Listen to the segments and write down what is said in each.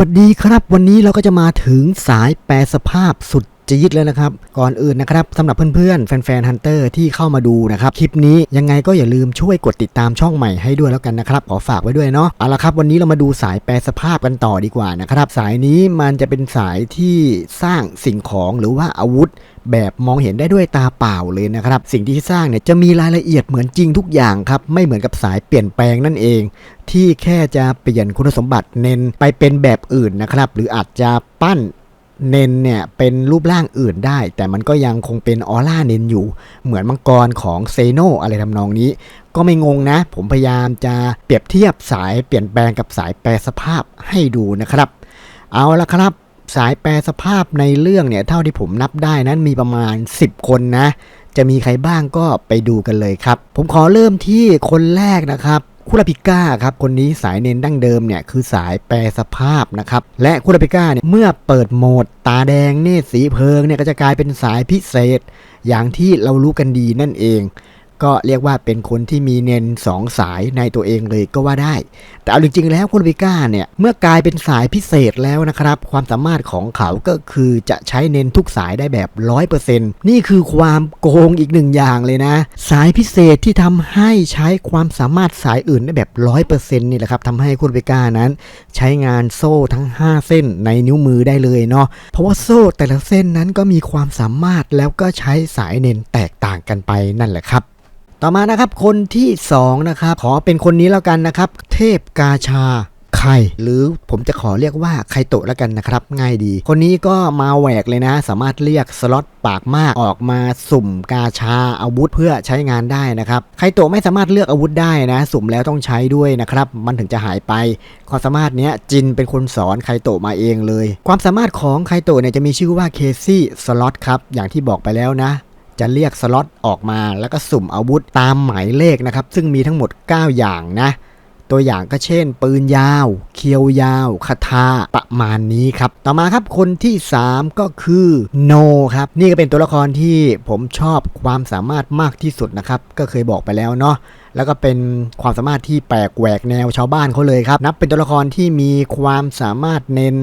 วัสดีครับ วันนี้เราก็จะมาถึงสายแปลสภาพสุดจี๊ดแล้วนะครับ ก่อนอื่นนะครับสำหรับเพื่อนๆ แฟนๆฮันเตอร์ที่เข้ามาดูนะครับ คลิปนี้ยังไงก็อย่าลืมช่วยกดติดตามช่องใหม่ให้ด้วยแล้วกันนะครับ ขอฝากไว้ด้วยเนาะเอาละครับ วันนี้เรามาดูสายแปลสภาพกันต่อดีกว่านะครับ สายนี้มันจะเป็นสายที่สร้างสิ่งของหรือว่าอาวุธ แบบมองเห็นได้ด้วยตาเปล่าเลยนะครับ สิ่งที่สร้างเนี่ยจะมีรายละเอียดเหมือนจริงทุกอย่างครับ ไม่เหมือนกับสายเปลี่ยนแปลงนั่นเอง ที่แค่จะเปลี่ยนคุณสมบัติเน้นไปเป็นแบบอื่นนะครับ หรืออาจจะปั้นเนนเนี่ยเป็นรูปร่างอื่นได้ แต่มันก็ยังคงเป็นออร่าเนนอยู่ เหมือนมังกรของเซโนอะไรทำนองนี้ ก็ไม่งงนะ ผมพยายามจะเปรียบเทียบสายเปลี่ยนแปลงกับสายแปรสภาพให้ดูนะครับ เอาละครับ สายแปรสภาพในเรื่องเนี่ยเท่าที่ผมนับได้นั้นมีประมาณ 10 คนนะ จะมีใครบ้างก็ไปดูกันเลยครับ ผมขอเริ่มที่คนแรกนะครับคุราปิก้าครับคนนี้สายเน้นดั้งเดิมเนี่ยคือสายแปรสภาพนะครับและคุราปิก้าเนี่ยเมื่อเปิดโหมดตาแดงเนตรสีเพลิงเนี่ยก็จะกลายเป็นสายพิเศษ อย่างที่เรารู้กันดีนั่นเอง ก็เรียกว่าเป็นคนที่มีเน้นสองสายในตัวเองเลยก็ว่าได้ แต่เอาจริงๆแล้วคุณปิก้าเนี่ย เมื่อกลายเป็นสายพิเศษแล้วนะครับ ความสามารถของเขาก็คือจะใช้เน้นทุกสายได้แบบ 100%นี่คือความโกงอีกหนึ่งอย่างเลยนะ สายพิเศษที่ทำให้ใช้ความสามารถสายอื่นได้แบบ 100%นี่แหละครับทำให้คุณปิก้านั้น ใช้งานโซ่ทั้ง 5 เส้นในนิ้วมือได้เลยเนาะเพราะว่าโซ่แต่ละเส้นนั้นก็มีความสามารถแล้วก็ใช้สายเน้นแตกต่างกันไปนั่นแหละครับ ต่อมานะครับคนที่2นะครับขอเป็นคนนี้แล้วกันนะครับ เทพกาชาไข่หรือผมจะขอเรียกว่าไคโตะแล้วกันนะครับ ง่ายดี คนนี้ก็มาแหวกเลยนะ สามารถเรียกสล็อตปากมากออกมาสุ่มกาชาอาวุธเพื่อใช้งานได้นะครับไคโตะไม่สามารถเลือกอาวุธได้นะ สุ่มแล้วต้องใช้ด้วยนะครับ มันถึงจะหายไป ความสามารถเนี้ยจินเป็นคนสอนไคโตะมาเองเลย ความสามารถของไคโตะเนี่ยจะมีชื่อว่าเคซี่สล็อตครับอย่างที่บอกไปแล้วนะ จะเรียกสล็อตออกมาแล้วก็สุ่มอาวุธตามหมายเลขนะครับ ซึ่งมีทั้งหมด 9 อย่างนะ ตัวอย่างก็เช่น ปืนยาว เคียวยาวคาถาปะ มาณนี้ครับ ต่อมาครับคนที่ 3 ก็คือโนครับ นี่ก็เป็นตัวละครที่ผมชอบความสามารถมากที่สุดนะครับ ก็เคยบอกไปแล้วเนาะแล้วก็เป็นความสามารถที่แปลกแหวกแนวชาวบ้านเขาเลยครับ นับเป็นตัวละครที่มีความสามารถเน้น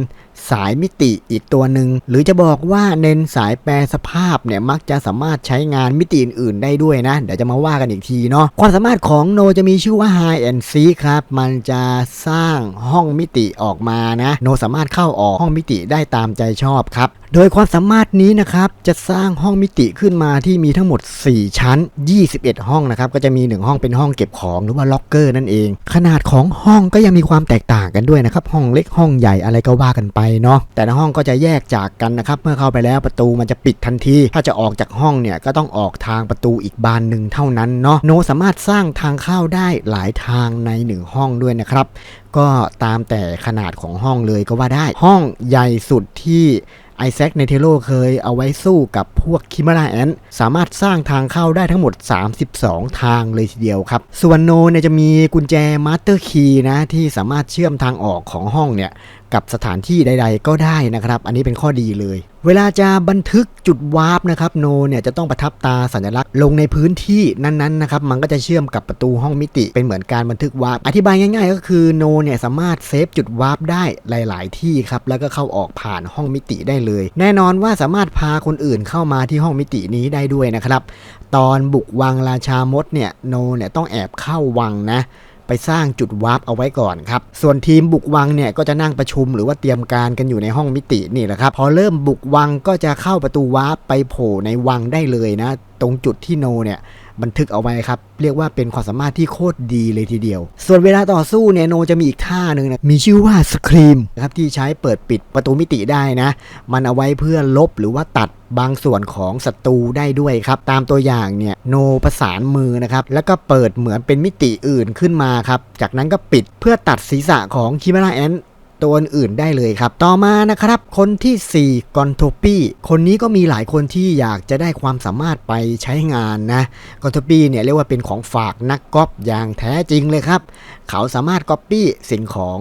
สายมิติอีกตัวหนึ่งหรือจะบอกว่าเน้นสายแปรสภาพเนี่ยมักจะสามารถใช้งานมิติอื่นๆได้ด้วยนะ เดี๋ยวจะมาว่ากันอีกทีเนาะความสามารถของโนจะมีชื่อว่า High and Seek ครับ มันจะสร้างห้องมิติออกมานะ โนสามารถเข้าออกห้องมิติได้ตามใจชอบครับ โดยความสามารถนี้นะครับจะสร้างห้องมิติขึ้นมาที่มีทั้งหมด 4 ชั้น 21 ห้องนะครับก็จะมี 1 ห้องเป็นห้องเก็บของหรือว่าล็อกเกอร์นั่นเอง ขนาดของห้องก็ยังมีความแตกต่างกันด้วยนะครับห้องเล็กห้องใหญ่อะไรก็ว่ากันไปเนาะแต่ละห้องก็จะแยกจากกันนะครับเมื่อเข้าไปแล้วประตูมันจะปิดทันที ถ้าจะออกจากห้องเนี่ยก็ต้องออกทางประตูอีกบานหนึ่งเท่านั้นเนาะโนสามารถสร้างทางเข้าได้หลายทางในหนึ่งห้องด้วยนะครับก็ตามแต่ขนาดของห้องเลยก็ว่าได้ ห้องใหญ่สุดที่ ไอแซคเนเทโลเคยเอาไว้สู้กับพวกคิมาราแอนสามารถสร้างทางเข้าได้ทั้งหมด 32 ทางเลยทีเดียวครับ ส่วนโนเนี่ยจะมีกุญแจมาสเตอร์คีย์นะ ที่สามารถเชื่อมทางออกของห้องเนี่ย กับสถานที่ใด ๆ ก็ได้นะครับ อันนี้เป็นข้อดีเลย เวลาจะบันทึกจุดวาร์ปนะครับโนเนี่ยจะต้องประทับตาสัญลักษณ์ลงในพื้นที่นั้นๆนะครับมันก็จะเชื่อมกับประตูห้องมิติเป็นเหมือนการบันทึกวาร์ปอธิบายง่ายๆ ก็คือโนเนี่ยสามารถเซฟจุดวาร์ปได้หลาย ๆ ที่ครับแล้วก็เข้าออกผ่านห้องมิติได้เลย แน่นอนว่าสามารถพาคนอื่นเข้ามาที่ห้องมิตินี้ได้ด้วยนะครับ ตอนบุกวังราชามดเนี่ยโนเนี่ยต้องแอบเข้าวังนะ ไปสร้างจุดวาร์ปเอาไว้ก่อนครับ ส่วนทีมบุกวังเนี่ยก็จะนั่งประชุมหรือว่าเตรียมการกันอยู่ในห้องมิตินี่แหละครับ พอเริ่มบุกวังก็จะเข้าประตูวาร์ปไปโผล่ในวังได้เลยนะ ตรงจุดที่โนเนี่ย บันทึกเอาไว้ครับ เรียกว่าเป็นความสามารถที่โคตรดีเลยทีเดียว ส่วนเวลาต่อสู้เนี่ยโนจะมีอีกท่าหนึ่งนะมีชื่อว่าสครีมนะครับที่ใช้เปิดปิดประตูมิติได้นะ มันเอาไว้เพื่อลบหรือว่าตัดบางส่วนของศัตรูได้ด้วยครับ ตามตัวอย่างเนี่ยโนประสานมือนะครับ แล้วก็เปิดเหมือนเป็นมิติอื่นขึ้นมาครับ จากนั้นก็ปิดเพื่อตัดศีรษะของคิมาราแอน ตัวอื่นได้เลยครับ ต่อมานะครับ คนที่ 4 กอนโทปี้คนนี้ก็มีหลายคนที่อยากจะได้ความสามารถไปใช้งานนะกอนโทปี้เนี่ยเรียกว่าเป็นของฝากนักก๊อปอย่างแท้จริงเลยครับ เขาสามารถก๊อปปี้สิ่งของ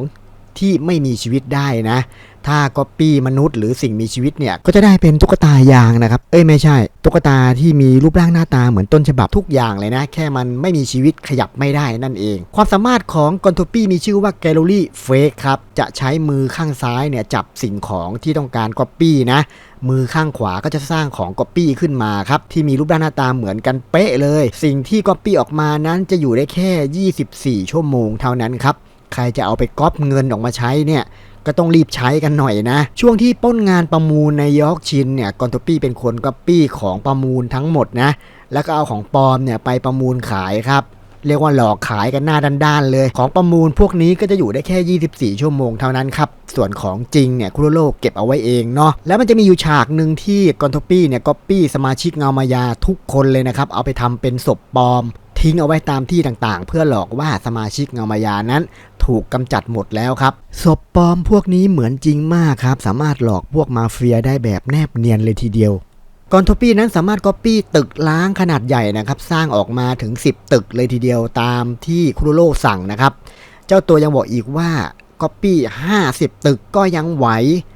ที่ไม่มีชีวิตได้นะ ถ้าก๊อปปี้มนุษย์หรือสิ่งมีชีวิตเนี่ย ก็จะได้เป็นตุ๊กตายางนะครับ เอ้ยไม่ใช่ ตุ๊กตาที่มีรูปร่างหน้าตาเหมือนต้นฉบับทุกอย่างเลยนะ แค่มันไม่มีชีวิตขยับไม่ได้นั่นเอง ความสามารถของกอนโทปี้มีชื่อว่าแกลเลอรี่เฟกครับ จะใช้มือข้างซ้ายเนี่ยจับสิ่งของที่ต้องการก๊อปปี้นะมือข้างขวาก็จะสร้างของก๊อปปี้ขึ้นมาครับที่มีรูปร่างหน้าตาเหมือนกันเป๊ะเลย สิ่งที่ก๊อปปี้ออกมานั้นจะอยู่ได้แค่ 24 ชั่วโมงเท่านั้นครับใครจะเอาไปก๊อปเงินออกมาใช้เนี่ย ก็ต้องรีบใช้กันหน่อยนะ ช่วงที่ป้นงานประมูลในยอร์กชินเนี่ยกอนโทปี้เป็นคนก๊อปปี้ของประมูลทั้งหมดนะ แล้วก็เอาของปลอมเนี่ยไปประมูลขายครับเรียกว่าหลอกขายกันหน้าด้านๆเลย ของประมูลพวกนี้ก็จะอยู่ได้แค่ 24 ชั่วโมงเท่านั้นครับ ส่วนของจริงเนี่ยคุโรโรเก็บเอาไว้เองเนาะ แล้วมันจะมีอยู่ฉากหนึ่งที่กอนทปี้เนี่ยก๊อปปี้สมาชิกเงามายาทุกคนเลยนะครับ เอาไปทำเป็นศพปลอม ทิ้งเอาไว้ตามที่ต่างๆ เพื่อหลอกว่าสมาชิกเงามายานั้น ถูกกำจัดหมดแล้วครับศพปลอมพวกนี้เหมือนจริงมากครับ สามารถหลอกพวกมาเฟียได้แบบแนบเนียนเลยทีเดียวกอนโทปี้นั้นสามารถก๊อปปี้ตึกล้างขนาดใหญ่นะครับ สร้างออกมาถึง 10 ตึกเลยทีเดียวตามที่คุโรโรสั่งนะครับ เจ้าตัวยังบอกอีกว่าก๊อปปี้50 ตึกก็ยังไหว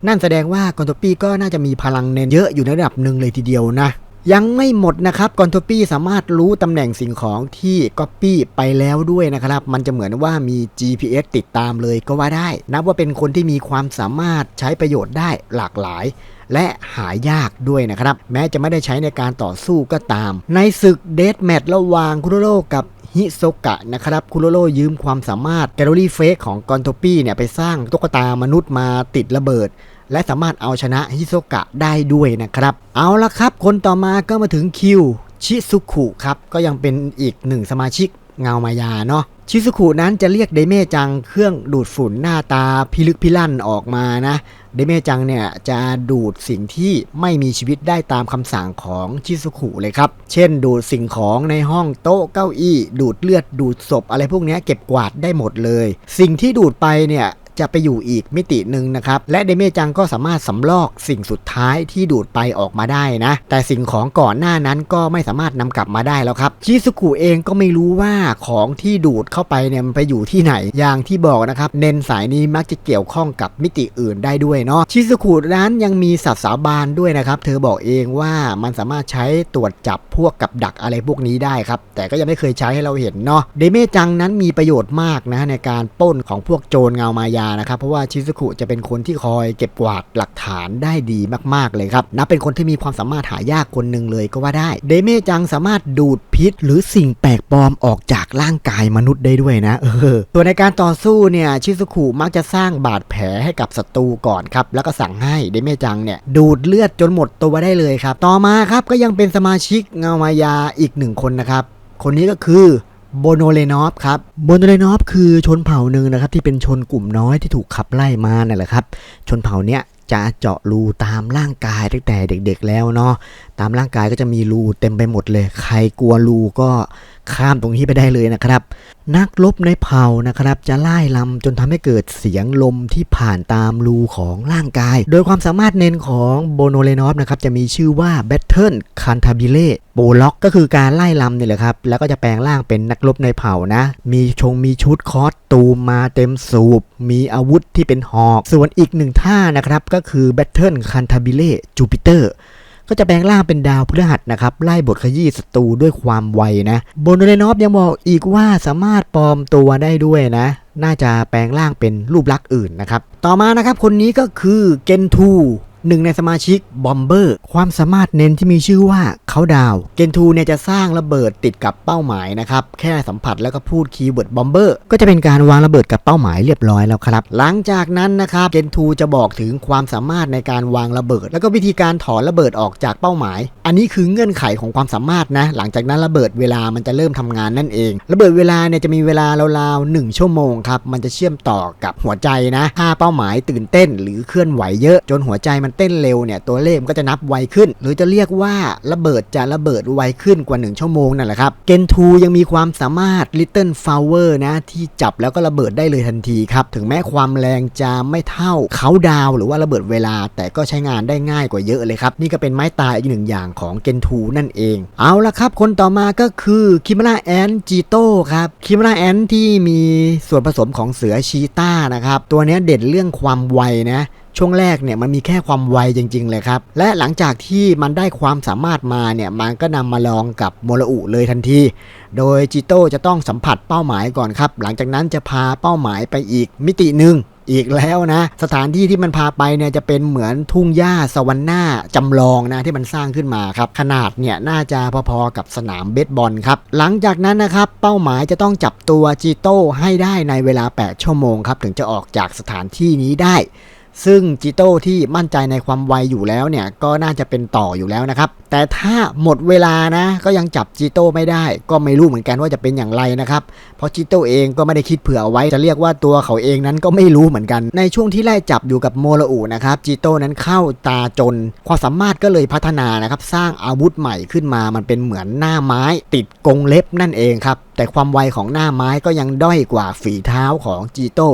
นั่นแสดงว่ากอนโทปี้ก็น่าจะมีพลังเน้นเยอะอยู่ในระดับหนึ่งเลยทีเดียวนะ ยังไม่หมดนะครับกอนโทปี้สามารถรู้ตำแหน่งสิ่งของที่ก๊อปปี้ไปแล้วด้วยนะครับ มันจะเหมือนว่ามี GPS ติดตามเลยก็ว่าได้ นับว่าเป็นคนที่มีความสามารถใช้ประโยชน์ได้หลากหลาย และหายากด้วยนะครับ แม้จะไม่ได้ใช้ในการต่อสู้ก็ตาม ในศึกเดธแมทระหว่างคุโรโรกับฮิโซกะนะครับคุโรโรยืมความสามารถแกลเลอรี่เฟกของกอนโทปี้เนี่ยไปสร้างตุ๊กตามนุษย์มาติดระเบิด และสามารถเอาชนะฮิโซกะได้ด้วยนะครับ เอาละครับ คนต่อมาก็มาถึงคิวชิซุคุครับก็ยังเป็นอีกหนึ่งสมาชิกเงามายาเนาะชิซุคุนั้นจะเรียกเดเมจังเครื่องดูดฝุ่นหน้าตาพิลึกพิลั่นออกมานะ เดเมจังเนี่ยจะดูดสิ่งที่ไม่มีชีวิตได้ตามคำสั่งของชิซุคุเลยครับ เช่น ดูดสิ่งของในห้องโต๊ะเก้าอี้ ดูดเลือดดูดศพอะไรพวกนี้เก็บกวาดได้หมดเลย สิ่งที่ดูดไปเนี่ย จะไปอยู่อีกมิติหนึ่งนะครับ และเดเมจังก็สามารถสำลอกสิ่งสุดท้ายที่ดูดไปออกมาได้นะ แต่สิ่งของก่อนหน้านั้นก็ไม่สามารถนำกลับมาได้แล้วครับชิซุกุเองก็ไม่รู้ว่าของที่ดูดเข้าไปเนี่ยมันไปอยู่ที่ไหน อย่างที่บอกนะครับ เน้นสายนี้มักจะเกี่ยวข้องกับมิติอื่นได้ด้วยเนาะชิซุกุนั้นยังมีสัตว์สาบานด้วยนะครับ เธอบอกเองว่ามันสามารถใช้ตรวจจับพวกกับดักอะไรพวกนี้ได้ครับ แต่ก็ยังไม่เคยใช้ให้เราเห็นเนาะเดเมจังนั้นมีประโยชน์มากนะในการป้นของพวกโจรเงามายานะครับ เพราะว่าชิซุกุจะเป็นคนที่คอยเก็บกวาดหลักฐานได้ดีมากๆเลยครับนับเป็นคนที่มีความสามารถหายากคนหนึ่งเลยก็ว่าได้ เดเมจังสามารถดูดพิษ หรือสิ่งแปลกปลอมออกจากร่างกายมนุษย์ได้ด้วยนะเออส่วนในการต่อสู้เนี่ยชิซุกุมักจะสร้างบาดแผลให้กับศัตรูก่อนครับแล้วก็สั่งให้เดเมจังเนี่ยดูดเลือดจนหมดตัวได้เลยครับ ต่อมาครับก็ยังเป็นสมาชิกเงามายาอีกหนึ่งคนนะครับ คนนี้ก็คือ โบโนเลนอฟครับโบโนเลนอฟคือชนเผ่าหนึ่งนะครับที่เป็นชนกลุ่มน้อยที่ถูกขับไล่มานั่นแหละครับ ชนเผ่าเนี้ยจะเจาะรูตามร่างกายตั้งแต่เด็กๆแล้วเนาะตามร่างกายก็จะมีรูเต็มไปหมดเลย ใครกลัวรูก็ข้ามตรงนี้ไปได้เลยนะครับ นักรบในเผ่านะครับจะไล่ลำจนทำให้เกิดเสียงลมที่ผ่านตามรูของร่างกาย โดยความสามารถเน้นของโบโนเลนอฟนะครับจะมีชื่อว่า Battle c a n t a b i l e โบล็อกก็คือการไล่ลำนี่แหละครับ แล้วก็จะแปลงร่างเป็นนักรบในเผ่านะ มีชงมีชุดคอสตูมมาเต็มสูบ มีอาวุธที่เป็นหอก ส่วนอีกหนึ่งท่านะครับก็คือ Battle c a n t a b i l e Jupiter ก็จะแปลงร่างเป็นดาวพฤหัสนะครับไล่บทขยี้ศัตรูด้วยความไวนะโบนเรนอฟยังบอกอีกว่าสามารถปลอมตัวได้ด้วยนะ น่าจะแปลงร่างเป็นรูปลักษณ์อื่นนะครับต่อมานะครับคนนี้ก็คือเกนทูหนึ่งในสมาชิกบอมเบอร์ความสามารถเน้นที่มีชื่อว่า เขาดาวเกนทูเนี่ยจะสร้างระเบิดติดกับเป้าหมายนะครับ แค่สัมผัสแล้วก็พูดคีย์เวิร์ดบอมเบอร์ก็จะเป็นการวางระเบิดกับเป้าหมายเรียบร้อยแล้วครับ หลังจากนั้นนะครับเกนทูจะบอกถึงความสามารถในการวางระเบิด แล้วก็วิธีการถอนระเบิดออกจากเป้าหมาย อันนี้คือเงื่อนไขของความสามารถนะ หลังจากนั้นระเบิดเวลามันจะเริ่มทำงานนั่นเอง ระเบิดเวลาเนี่ยจะมีเวลาราวๆ1ชั่วโมงครับมันจะเชื่อมต่อกับหัวใจนะถ้าเป้าหมายตื่นเต้น หรือเคลื่อนไหวเยอะ จนหัวใจมันเต้นเร็วเนี่ยตัวเลขมันก็จะนับไวขึ้น หรือจะเรียกว่าระเบิดจะระเบิดไวขึ้นกว่า 1 ชั่วโมงนั่นแหละครับเกนทูยังมีความสามารถ Little Flower นะที่จับแล้วก็ระเบิดได้เลยทันทีครับ ถึงแม้ความแรงจะไม่เท่าเขาดาวหรือว่าระเบิดเวลา แต่ก็ใช้งานได้ง่ายกว่าเยอะเลยครับ นี่ก็เป็นไม้ตายอีกหนึ่งอย่างของเกนทูนั่นเอง เอาละครับ คนต่อมาก็คือคิมราแอนจีโต้ครับคิมราแอนที่มีส่วนผสมของเสือชีต้านะครับตัวนี้เด่นเรื่องความไวนะ ช่วงแรกเนี่ยมันมีแค่ความไวจริง ๆ เลยครับ และหลังจากที่มันได้ความสามารถมาเนี่ยมันก็นำมาลองกับโมระอุเลยทันที โดยจิโต้จะต้องสัมผัสเป้าหมายก่อนครับ หลังจากนั้นจะพาเป้าหมายไปอีกมิติหนึ่งอีกแล้วนะ สถานที่ที่มันพาไปเนี่ยจะเป็นเหมือนทุ่งหญ้าสวรรค์หน้าจำลองนะที่มันสร้างขึ้นมาครับ ขนาดเนี่ยน่าจะพอๆกับสนามเบสบอลครับ หลังจากนั้นนะครับ เป้าหมายจะต้องจับตัวจิโต้ให้ได้ในเวลา 8 ชั่วโมงครับ ถึงจะออกจากสถานที่นี้ได้ ซึ่งจิโต้ที่มั่นใจในความไวอยู่แล้วเนี่ยก็น่าจะเป็นต่ออยู่แล้วนะครับ แต่ถ้าหมดเวลานะ ก็ยังจับจิโต้ไม่ได้ ก็ไม่รู้เหมือนกันว่าจะเป็นอย่างไรนะครับ เพราะจิโต้เองก็ไม่ได้คิดเผื่อไว้จะเรียกว่าตัวเขาเองนั้นก็ไม่รู้เหมือนกัน ในช่วงที่ไล่จับอยู่กับโมระอุนะครับจิโต้นั้นเข้าตาจน ความสามารถก็เลยพัฒนานะครับสร้างอาวุธใหม่ขึ้นมามันเป็นเหมือนหน้าไม้ติดกรงเล็บนั่นเองครับแต่ความไวของหน้าไม้ก็ยังด้อยกว่าฝีเท้าของจีโต้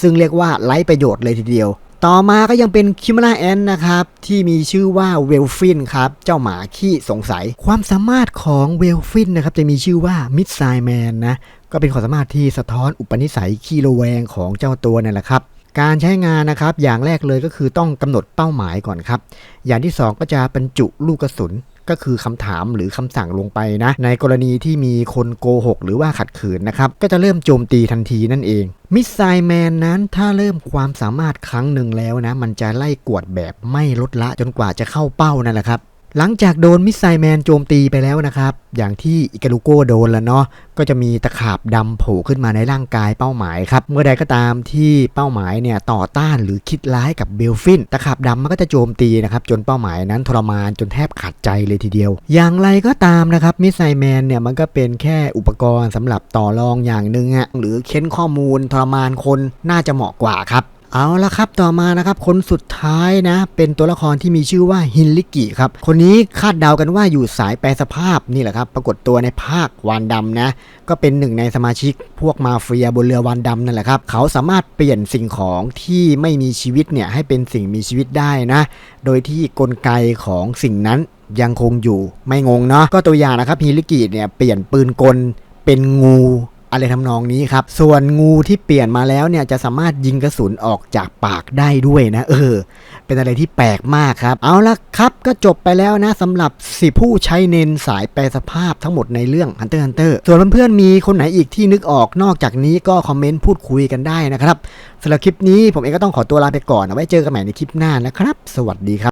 ซึ่งเรียกว่าไร้ประโยชน์เลยทีเดียว ต่อมาก็ยังเป็นคิมราแอนนะครับ ที่มีชื่อว่าเวลฟินครับ เจ้าหมาขี้สงสัย ความสามารถของเวลฟินนะครับจะมีชื่อว่ามิดไซแมนนะ ก็เป็นความสามารถที่สะท้อนอุปนิสัยขี้ระแวงของเจ้าตัวนั่นแหละครับ การใช้งานนะครับอย่างแรกเลยก็คือต้องกำหนดเป้าหมายก่อนครับ อย่างที่ 2 ก็จะบรรจุลูกกระสุนก็คือคำถามหรือคำสั่งลงไปนะ ในกรณีที่มีคนโกหกหรือว่าขัดขืนนะครับ ก็จะเริ่มโจมตีทันทีนั่นเองมิสไซแมนนั้นถ้าเริ่มความสามารถครั้งหนึ่งแล้วนะ มันจะไล่กวดแบบไม่ลดละจนกว่าจะเข้าเป้านั่นแหละครับ หลังจากโดนมิสไซแมนโจมตีไปแล้วนะครับ อย่างที่อิกาลูโกโดนแล้วเนาะก็จะมีตะขาบดำโผล่ขึ้นมาในร่างกายเป้าหมายครับ เมื่อใดก็ตามที่เป้าหมายเนี่ยต่อต้านหรือคิดร้ายกับเบลฟินตะขาบดำมันก็จะโจมตีนะครับจนเป้าหมายนั้นทรมานจนแทบขาดใจเลยทีเดียว อย่างไรก็ตามนะครับมิสไซแมนเนี่ยมันก็เป็นแค่อุปกรณ์สำหรับต่อรองอย่างหนึ่งอะหรือเค้นข้อมูลทรมานคนน่าจะเหมาะกว่าครับ เอาละครับต่อมานะครับคนสุดท้ายนะ เป็นตัวละครที่มีชื่อว่าฮินลิกิครับ คนนี้คาดเดากันว่าอยู่สายแปลสภาพนี่แหละครับ ปรากฏตัวในภาควานดำนะ ก็เป็นหนึ่งในสมาชิกพวกมาเฟียบนเรือวานดำนั่นแหละครับ เขาสามารถเปลี่ยนสิ่งของที่ไม่มีชีวิตเนี่ยให้เป็นสิ่งมีชีวิตได้นะ โดยที่กลไกของสิ่งนั้นยังคงอยู่ไม่งงเนาะก็ตัวอย่างนะครับฮินลิกิเนี่ยเปลี่ยนปืนกลเป็นงู อะไรทำนองนี้ครับ ส่วนงูที่เปลี่ยนมาแล้วเนี่ยจะสามารถยิงกระสุนออกจากปากได้ด้วยนะเออ เป็นอะไรที่แปลกมากครับ เอาละครับก็จบไปแล้วนะสำหรับสิผู้ใช้เนนสายแปลสภาพทั้งหมดในเรื่อง Hunter Hunter ส่วนเพื่อนๆมีคนไหนอีกที่นึกออกนอกจากนี้ก็คอมเมนต์พูดคุยกันได้นะครับสำหรับคลิปนี้ผมเองก็ต้องขอตัวลาไปก่อนเอาไว้เจอกันใหม่ในคลิปหน้านะครับ สวัสดีครับ